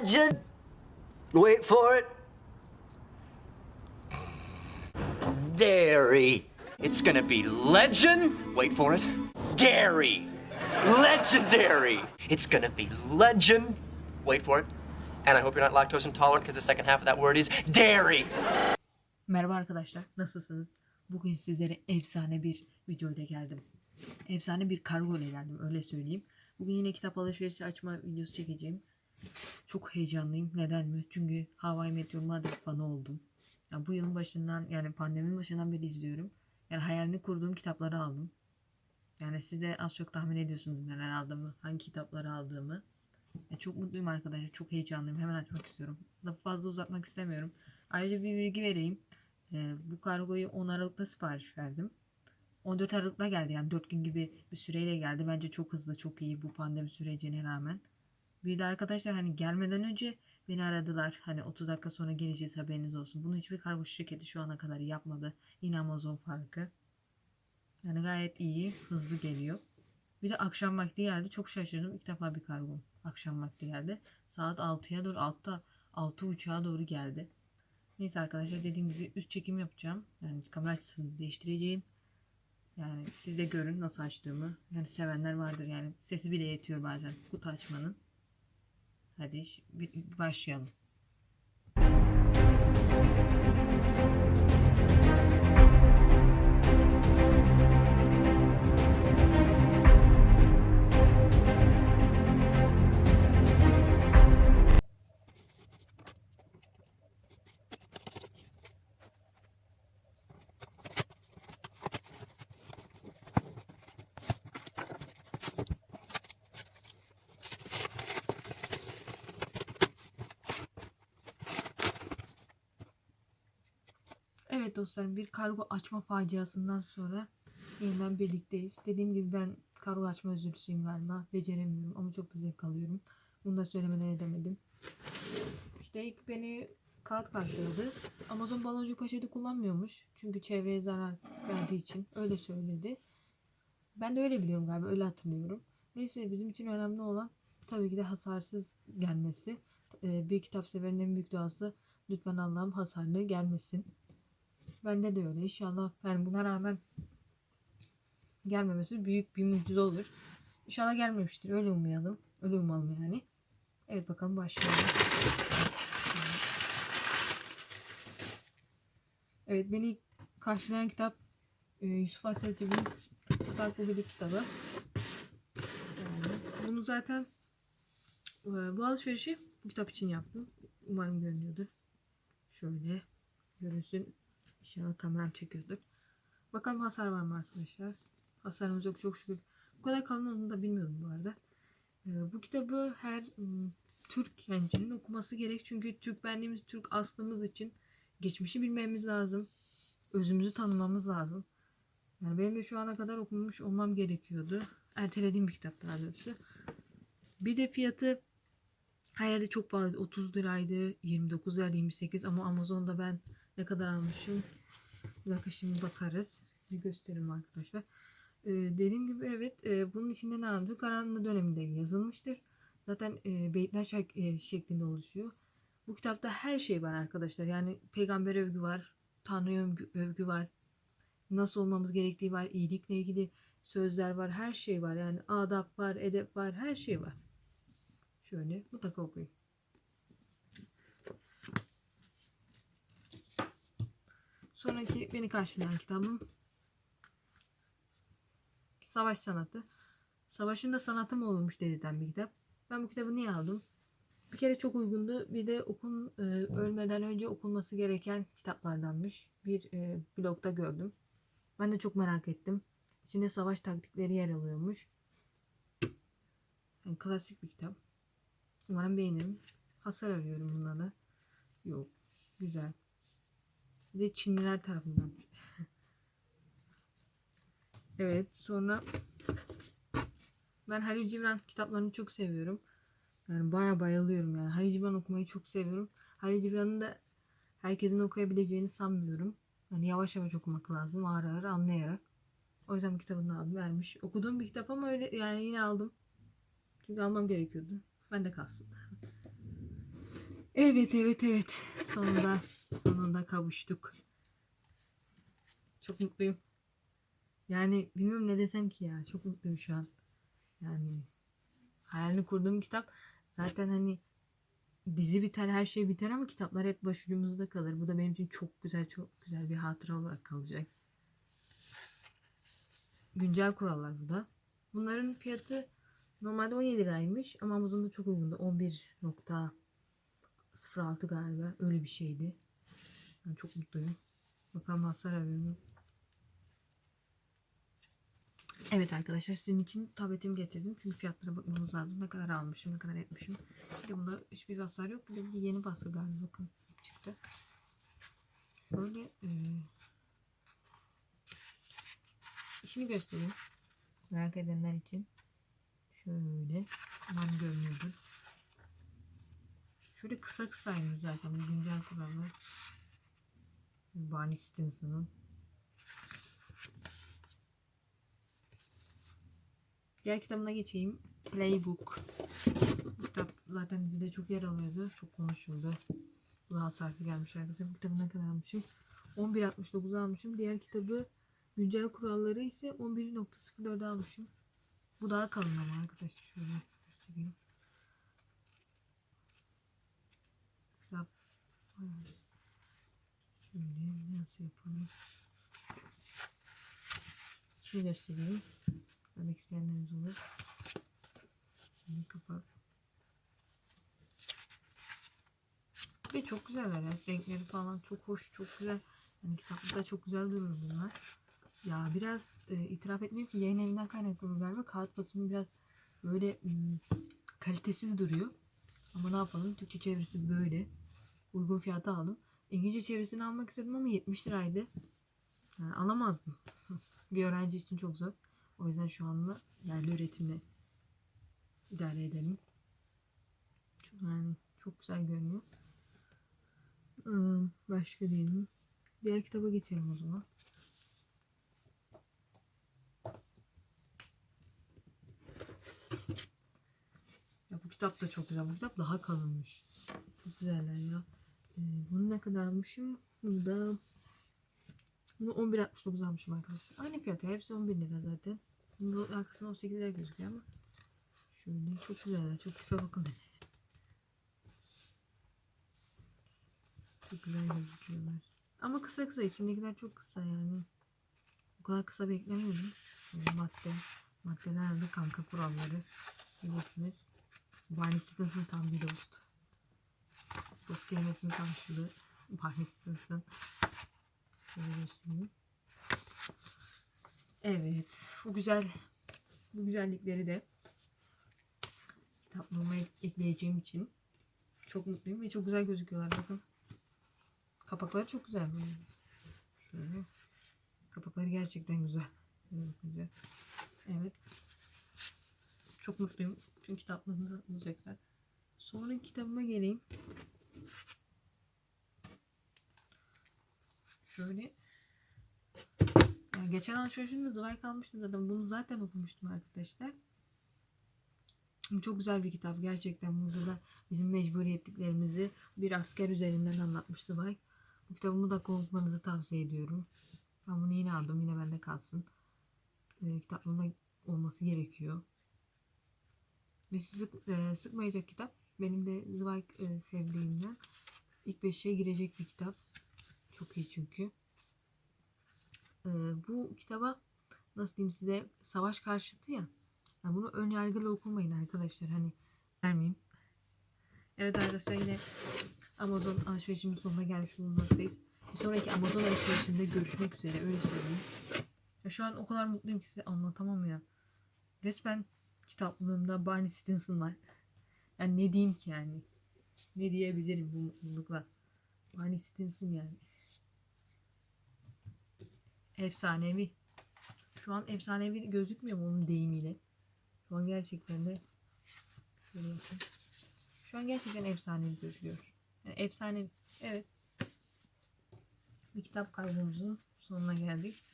Legend. Wait for it. Dairy. It's gonna be legend. Wait for it. Dairy. Legendary. It's gonna be legend. Wait for it. And I hope you're not lactose intolerant because the second half of that word is dairy. Merhaba arkadaşlar, nasılsınız? Bugün sizlere efsane bir video ile geldim. Efsane bir kargo ile geldim, öyle söyleyeyim. Bugün yine kitap alışverişi açma videosu çekeceğim. Çok heyecanlıyım. Neden mi? Çünkü How I Met Your Mother fanı oldum. Ya bu yılın başından yani pandeminin başından beri izliyorum. Yani hayalini kurduğum kitapları aldım. Yani siz de az çok tahmin ediyorsunuz neler aldığımı, hangi kitapları aldığımı. Ya çok mutluyum arkadaşlar, çok heyecanlıyım. Hemen açmak istiyorum. Lafı fazla uzatmak istemiyorum. Ayrıca bir bilgi vereyim. Ee, bu kargoyu 10 Aralık'ta sipariş verdim. 14 Aralık'ta geldi yani 4 gün gibi bir süreyle geldi. Bence çok hızlı, çok iyi bu pandemi sürecine rağmen. Bir de arkadaşlar hani gelmeden önce beni aradılar. Hani 30 dakika sonra geleceğiz haberiniz olsun. Bunu hiçbir kargo şirketi şu ana kadar yapmadı. Yine Amazon farkı. Yani gayet iyi, hızlı geliyor. Bir de akşam vakti geldi. Çok şaşırdım. İlk defa bir kargo akşam vakti geldi. Saat 6'ya doğru, 6'da 6.30'a doğru geldi. Neyse arkadaşlar dediğim gibi üst çekim yapacağım. Yani kamera açısını değiştireceğim. Yani siz de görün nasıl açtığımı. Yani sevenler vardır yani. Sesi bile yetiyor bazen kutu açmanın. Hadi başlayalım. Evet dostlarım bir kargo açma faciasından sonra yeniden birlikteyiz. Dediğim gibi ben kargo açma özürlüsüyüm galiba. Beceremiyorum ama çok da zevk alıyorum. Bunu da söylemeden edemedim. İşte ilk beni kağıt karşıladı. Amazon baloncuk poşeti kullanmıyormuş. Çünkü çevreye zarar verdiği için öyle söyledi. Ben de öyle biliyorum galiba öyle hatırlıyorum. Neyse bizim için önemli olan tabii ki de hasarsız gelmesi. Ee, bir kitap severin en büyük duası lütfen Allah'ım hasarlı gelmesin. Bende de öyle inşallah. Yani buna rağmen gelmemesi büyük bir mucize olur. İnşallah gelmemiştir. Öyle umayalım. Öyle umalım yani. Evet bakalım başlayalım. Evet beni karşılayan kitap e, Yusuf Atay'ın Farklı bir kitabı. Bunu zaten e, bu alışverişi bu kitap için yaptım. Umarım görünüyordur. Şöyle görünsün. İnşallah kameram çekiyordur. Bakalım hasar var mı arkadaşlar? Hasarımız yok çok şükür. Bu kadar kalın olduğunu da bilmiyordum bu arada. Ee, bu kitabı her ım, Türk gencinin okuması gerek. Çünkü Türk benliğimiz, Türk aslımız için geçmişi bilmemiz lazım. Özümüzü tanımamız lazım. Yani benim de şu ana kadar okumamış olmam gerekiyordu. Ertelediğim bir kitap daha doğrusu. Bir de fiyatı her yerde çok pahalı. 30 liraydı, 29 lira, 28 ama Amazon'da ben ne kadar almışım? Bir dakika şimdi bakarız. Size göstereyim arkadaşlar. Ee, dediğim gibi evet e, bunun içinde ne anlatıyor? Karanlık döneminde yazılmıştır. Zaten e, beyitler şek- e, şeklinde oluşuyor. Bu kitapta her şey var arkadaşlar. Yani peygamber övgü var. Tanrı'ya övgü, övgü var. Nasıl olmamız gerektiği var. iyilikle ilgili sözler var. Her şey var. Yani adap var, edep var. Her şey var. Şöyle mutlaka okuyun. Sonraki beni karşılayan kitabım Savaş Sanatı. Savaşın da sanatı mı olmuş dediden bir kitap. Ben bu kitabı niye aldım? Bir kere çok uygundu. Bir de okun e, ölmeden önce okunması gereken kitaplardanmış. Bir e, blogda gördüm. Ben de çok merak ettim. İçinde savaş taktikleri yer alıyormuş. Yani klasik bir kitap. Umarım beğenirim. Hasar arıyorum bunda da. Yok. Güzel. De Çinliler tarafından. evet sonra ben Halil Cibran kitaplarını çok seviyorum. Yani baya bayılıyorum yani. Halil Cibran okumayı çok seviyorum. Halil Cibran'ın da herkesin okuyabileceğini sanmıyorum. Yani yavaş yavaş okumak lazım. Ağır ağır anlayarak. O yüzden bu kitabını aldım vermiş. Okuduğum bir kitap ama öyle yani yine aldım. Çünkü almam gerekiyordu. Ben de kalsın. Evet evet evet. Sonunda sonunda kavuştuk. Çok mutluyum. Yani bilmiyorum ne desem ki ya. Çok mutluyum şu an. Yani hayalini kurduğum kitap zaten hani dizi biter her şey biter ama kitaplar hep başucumuzda kalır. Bu da benim için çok güzel çok güzel bir hatıra olarak kalacak. Güncel kurallar bu da. Bunların fiyatı normalde 17 liraymış ama Amazon'da çok uygundu. 11.06 galiba öyle bir şeydi. Ben çok mutluyum. Bakalım hasar arıyorum. Evet arkadaşlar sizin için tabletimi getirdim. Çünkü fiyatlara bakmamız lazım. Ne kadar almışım, ne kadar etmişim. Bir de bunda hiçbir hasar yok. Bir de bir yeni baskı galiba bakın çıktı. Şöyle e, işini göstereyim. Merak edenler için. Şöyle. Aman görünüyordu. Şöyle kısa kısaymış zaten. Bu güncel kurallar. Barney Stinson'ın. Diğer kitabına geçeyim. Playbook. Bu kitap zaten dizide çok yer alıyordu. Çok konuşuldu. Bu da hasarsız gelmiş arkadaşlar. Bu kitabı ne kadar almışım? 11.69 almışım. Diğer kitabı güncel kuralları ise 11.04'e almışım. Bu daha kalın ama arkadaşlar şöyle göstereyim. Kitap şöyle nasıl yapalım? İçini göstereyim. Görmek isteyenleriniz olur. Şimdi kapak. Ve çok güzeller ya. Renkleri falan çok hoş, çok güzel. Yani kitapta çok güzel durur bunlar. Ya biraz e, itiraf etmeyeyim ki yayın evinden kaynaklı galiba. Kağıt basımı biraz böyle mm, kalitesiz duruyor. Ama ne yapalım? Türkçe çevirisi böyle. Uygun fiyata aldım. İngilizce çevirisini almak istedim ama 70 liraydı. Yani alamazdım. Bir öğrenci için çok zor. O yüzden şu anda yerli üretimle idare edelim. Yani çok güzel görünüyor. Başka diyelim. Diğer kitaba geçelim o zaman. Ya bu kitap da çok güzel. Bu kitap daha kalınmış. Çok güzeller ya. Ne kadar almışım? Bunu da bunu 11.69 almışım arkadaşlar. Aynı fiyatı. Hepsi 11 lira zaten. Bunun arkasında 18 lira gözüküyor ama. Şöyle çok güzeller. Çok tipe bakın. Çok güzel gözüküyorlar. Ama kısa kısa. içindekiler çok kısa yani. Bu kadar kısa beklemiyordum. Şöyle madde. Maddeler de kanka kuralları. Bilirsiniz. Barney Stinsson tam bir dost. Dost kelimesinin karşılığı Barney Stinsson. Şöyle göstereyim. Evet. Bu güzel bu güzellikleri de kitaplığıma ek- ekleyeceğim için çok mutluyum ve çok güzel gözüküyorlar. Bakın. Kapakları çok güzel. Şöyle. Kapakları gerçekten güzel. Bakınca. Evet. Çok mutluyum. Çünkü kitaplığımda olacaklar. Sonra kitabıma geleyim. Şöyle ya geçen alışverişimde Zıvay kalmıştım zaten. Bunu zaten okumuştum arkadaşlar. Çok güzel bir kitap gerçekten. Burada da bizim mecburiyetliklerimizi bir asker üzerinden anlatmış Zıvay. Bu kitabımı da okumanızı tavsiye ediyorum. Ben bunu yine aldım. Yine bende kalsın. E, kitaplığımda olması gerekiyor. Ve sizi e, sıkmayacak kitap. Benim de Zweig e, sevdiğimden ilk beşe girecek bir kitap. Çok iyi çünkü. E, bu kitaba nasıl diyeyim size savaş karşıtı ya. Yani bunu ön yargılı okumayın arkadaşlar. Hani vermeyeyim. Evet arkadaşlar yine Amazon alışverişimin sonuna gelmiş bulunmaktayız. Bir sonraki Amazon alışverişimde görüşmek üzere öyle söyleyeyim. Ya şu an o kadar mutluyum ki size anlatamam ya. Resmen kitaplığımda Barney Stinson var. Yani ne diyeyim ki yani? Ne diyebilirim bu mutlulukla? Barney Stinson yani. Efsanevi. Şu an efsanevi gözükmüyor mu onun deyimiyle? Şu an gerçekten de şöyle bakın. Şu an gerçekten efsanevi gözüküyor. Yani efsane evet. Bir kitap kaybımızın sonuna geldik.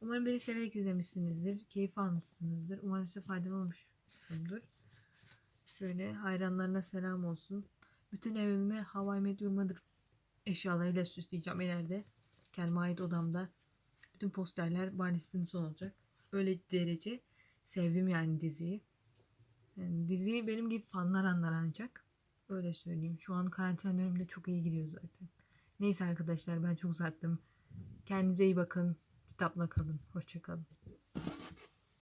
Umarım beni severek izlemişsinizdir. Keyif almışsınızdır. Umarım size faydalı olmuş yapmışımdır. Şöyle hayranlarına selam olsun. Bütün evimi Hawaii Mother eşyalarıyla süsleyeceğim ileride. Kendime ait odamda. Bütün posterler Barney Stinson olacak. Öyle derece sevdim yani diziyi. Yani diziyi benim gibi fanlar anlar ancak. Öyle söyleyeyim. Şu an karantina döneminde çok iyi gidiyor zaten. Neyse arkadaşlar ben çok uzattım. Kendinize iyi bakın. Kitapla kalın. Hoşçakalın.